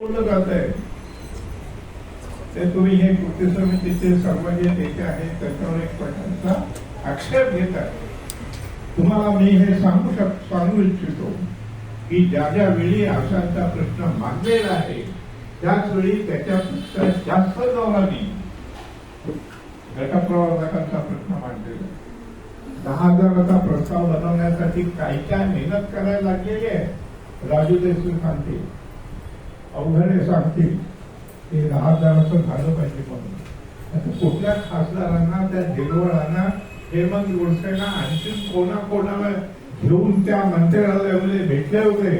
पूर्ण करत आहे. ते तुम्ही हे कृती समितीचे सर्व जे नेते आहेत त्याच्यावर एक प्रकारचा आक्षेप घेत आहे. तुम्हाला मी हे सांगू शक सांगू इच्छितो की ज्या ज्या वेळी आशांचा प्रश्न मांडलेला आहे त्याच वेळी त्याच्यापेक्षा जास्त जोराने गटप्रवर्धकांचा प्रश्न मांडलेला दहा हजाराचा प्रस्ताव बनवण्यासाठी काय काय मेहनत करायला लागलेली आहे राजू देशमुख सांगतील. अवघडे सांगतील. ते दहा हजाराचं झालं पाहिजे म्हणून. आता कुठल्या खासदारांना त्या झेलवळांना हेमंत गोडसेना आणखी कोणा कोणाला घेऊन त्या मंत्रालयामध्ये भेटले होते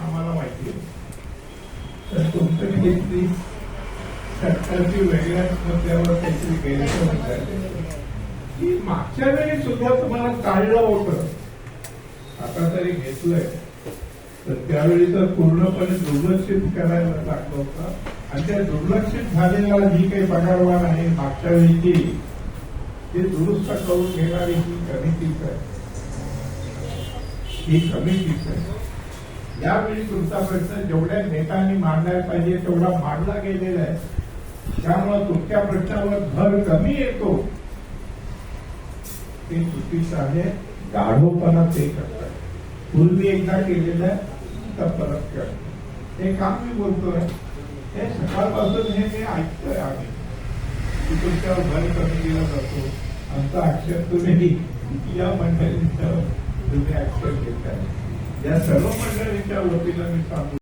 आम्हाला माहिती आहे. तर तुमचं घेतली सरकारची वेगळ्याच मुद्द्यावर काहीतरी गैरसमज झाले की मागच्या वेळी सुद्धा तुम्हाला काढलं होतं. आता तरी घेतलंय. तर त्यावेळी तर पूर्णपणे दुर्लक्षित करायला लागलं होतं. आणि त्या दुर्लक्षित झालेला जी काही पगारवाढ आहे मागच्या वेळीची ते दुरुस्त करून घेणारी ही कमिटीच आहे. ही कमिटीच आहे. यावेळी तुमचा प्रश्न जेवढ्या नेत्यांनी मांडायला पाहिजे तेवढा मांडला गेलेला आहे. त्यामुळे तुमच्या प्रश्नावर भर कमी येतो. ते चुकीचं आहे. गाढोपणा ते करतात. पूर्वी एकदा केलेलं आहे. परत हे काम मी बोलतोय. हे सकाळपासून हे मी ऐकतोय आम्ही की तुमच्यावर भर कमी दिला जातो. आमचा आक्षेप तुम्ही या मंडळींच्यावर तुम्ही आक्षेप घेताय या सर्व मंडळींच्या वतीला मी सांगू